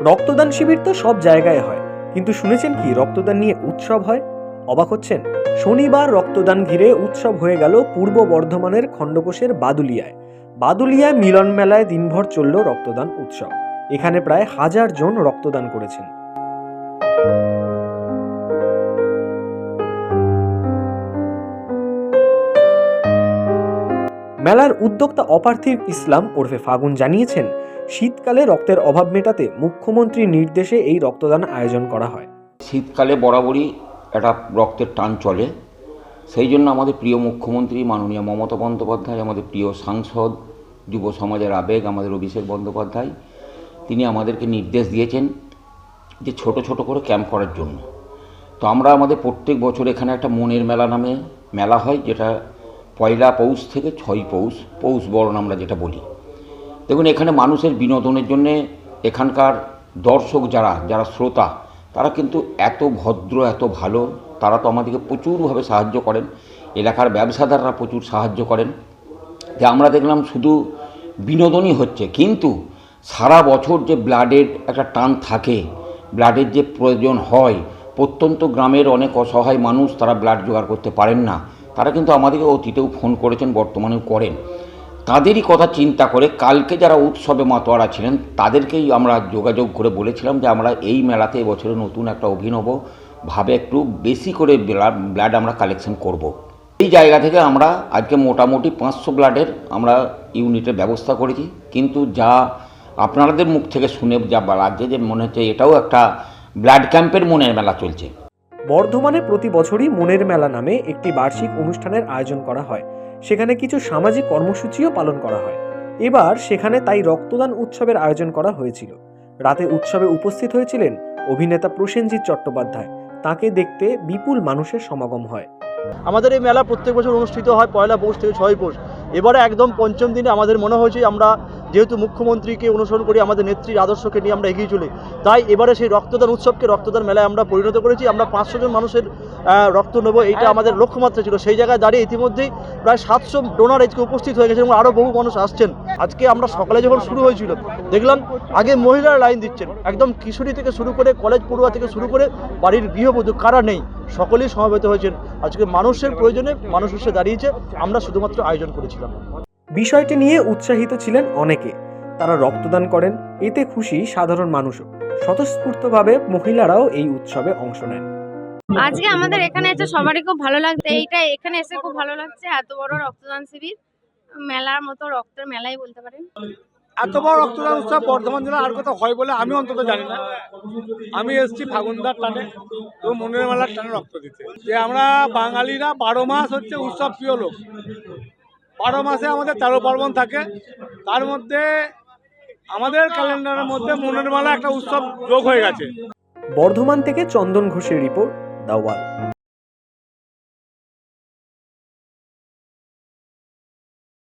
রক্তদান শিবির তো সব জায়গায় হয়। কিন্তু শুনেছেন কি রক্তদান নিয়ে উৎসব হয়? অবাক হচ্ছেন? শনিবার রক্তদান ঘিরে উৎসব হয়ে গেল পূর্ব বর্ধমানের খণ্ডকোষের বাদুলিয়ায়। বাদুলিয়ায় মিলন মেলায় দিনভর চলল রক্তদান উৎসব। এখানে প্রায় হাজার জন রক্তদান করেছেন। মেলার উদ্যোক্তা অপার্থিব ইসলাম ওরফে ফাগুন জানিয়েছেন শীতকালে রক্তের অভাব মেটাতে মুখ্যমন্ত্রীর নির্দেশে এই রক্তদান আয়োজন করা হয়। শীতকালে বরাবরই একটা রক্তের টান চলে। সেই জন্য আমাদের প্রিয় মুখ্যমন্ত্রী মাননীয় মমতা বন্দ্যোপাধ্যায়, আমাদের প্রিয় সাংসদ, যুব সমাজের আবেগ, আমাদের অভিষেক বন্দ্যোপাধ্যায়, তিনি আমাদেরকে নির্দেশ দিয়েছেন যে ছোট ছোট করে ক্যাম্প করার জন্য। তো আমরা আমাদের প্রত্যেক বছর এখানে একটা মনের মেলা নামে মেলা হয়, যেটা পয়লা পৌষ থেকে ছয় পৌষ পৌষ বরণ আমরা যেটা বলি। দেখুন, এখানে মানুষের বিনোদনের জন্যে এখানকার দর্শক যারা যারা শ্রোতা, তারা কিন্তু এত ভদ্র, এত ভালো, তারা তো আমাদেরকে প্রচুরভাবে সাহায্য করেন। এলাকার ব্যবসাদাররা প্রচুর সাহায্য করেন। যে আমরা দেখলাম শুধু বিনোদনই হচ্ছে, কিন্তু সারা বছর যে ব্লাডের একটা টান থাকে, ব্লাডের যে প্রয়োজন হয়, প্রত্যন্ত গ্রামের অনেক অসহায় মানুষ তারা ব্লাড জোগাড় করতে পারেন না। তারা কিন্তু আমাদেরকে অতীতেও ফোন করেছেন, বর্তমানেও করেন। তাদেরই কথা চিন্তা করে কালকে যারা উৎসবে মাতোয়ারা ছিলেন, তাদেরকেই আমরা যোগাযোগ করে বলেছিলাম যে আমরা এই মেলাতে এবছরে নতুন একটা অভিনব ভাবে একটু বেশি করে ব্লাড আমরা কালেকশন করব। এই জায়গা থেকে আমরা আজকে মোটামুটি পাঁচশো ব্লাডের আমরা ইউনিটের ব্যবস্থা করেছি কিন্তু যা আপনাদের মুখ থেকে শুনে যা লাগছে যে মনে হচ্ছে এটাও একটা ব্লাড ক্যাম্পের মনের মেলা চলছে বর্ধমানে প্রতি বছরই মনের মেলা নামে একটি বার্ষিক অনুষ্ঠানের আয়োজন করা হয়। সেখানে কিছু সামাজিক কর্মসূচিও পালন করা হয়। এবার সেখানে তাই রক্তদান উৎসবের আয়োজন করা হয়েছিল। রাতে উৎসবে উপস্থিত হয়েছিলেন অভিনেতা প্রসেনজিৎ চট্টোপাধ্যায়। তাকে দেখতে বিপুল মানুষের সমাগম হয়। আমাদের এই মেলা প্রত্যেক বছর অনুষ্ঠিত হয় পয়লা পৌষ থেকে ছয় পৌষ। এবারে একদম পঞ্চম দিনে আমাদের মনে হয়েছে আমরা যেহেতু মুখ্যমন্ত্রীকে অনুসরণ করি আমাদের নেত্রীর আদর্শকে নিয়ে আমরা এগিয়ে চলি তাই এবারে সেই রক্তদান উৎসবকে রক্তদান মেলায় আমরা পরিণত করেছি। আমরা পাঁচশো জন মানুষের রক্ত নেব এইটা আমাদের লক্ষ্যমাত্রা ছিল। সেই জায়গায় দাঁড়িয়ে ইতিমধ্যেই প্রায় সাতশো ডোনার আজকে উপস্থিত হয়ে গেছে এবং আরও বহু মানুষ আসছেন। আজকে আমরা সকালে যখন শুরু হয়েছিল দেখলাম আগে মহিলারা লাইন দিচ্ছেন। একদম কিশোরী থেকে শুরু করে কলেজ পড়ুয়া থেকে শুরু করে বাড়ির গৃহবধূ কারা নেই? সকলেই সমবেত হয়েছেন। আজকে মানুষের প্রয়োজনে মানুষ এসে দাঁড়িয়েছে। আমরা শুধুমাত্র আয়োজন করেছিলাম। বিষয়টি নিয়ে উৎসাহিত ছিলেন অনেকে। তারা রক্তদান করেন এতে খুশি সাধারণ মানুষও। স্বতঃস্ফূর্তভাবে মহিলারাও এই উৎসবে অংশ নেন। আজকে আমাদের এখানে এসে সবারই খুব ভালো লাগছে এইটা এখানে এসে খুব ভালো লাগছে এত বড় রক্তদান শিবির মেলার মতো রক্তের মেলাই বলতে পারেন। এত বড় রক্তদান উৎসব বর্ধমান জেলা আর কোথাও হয় বলে আমি অন্তত জানি না। আমি এসেছি ফাগুনদার টানে এবং মনের মেলার টানে রক্ত দিতে। যে আমরা বাঙালিরা বারো মাস হচ্ছে উৎসব প্রিয় লোক। বারো মাসে আমাদের তেরো পার্বণ থাকে। তার মধ্যে আমাদের ক্যালেন্ডারের মধ্যে মনের মালা একটা উৎসব যোগ হয়ে গেছে। বর্ধমান থেকে চন্দন ঘোষের রিপোর্ট দাওয়াল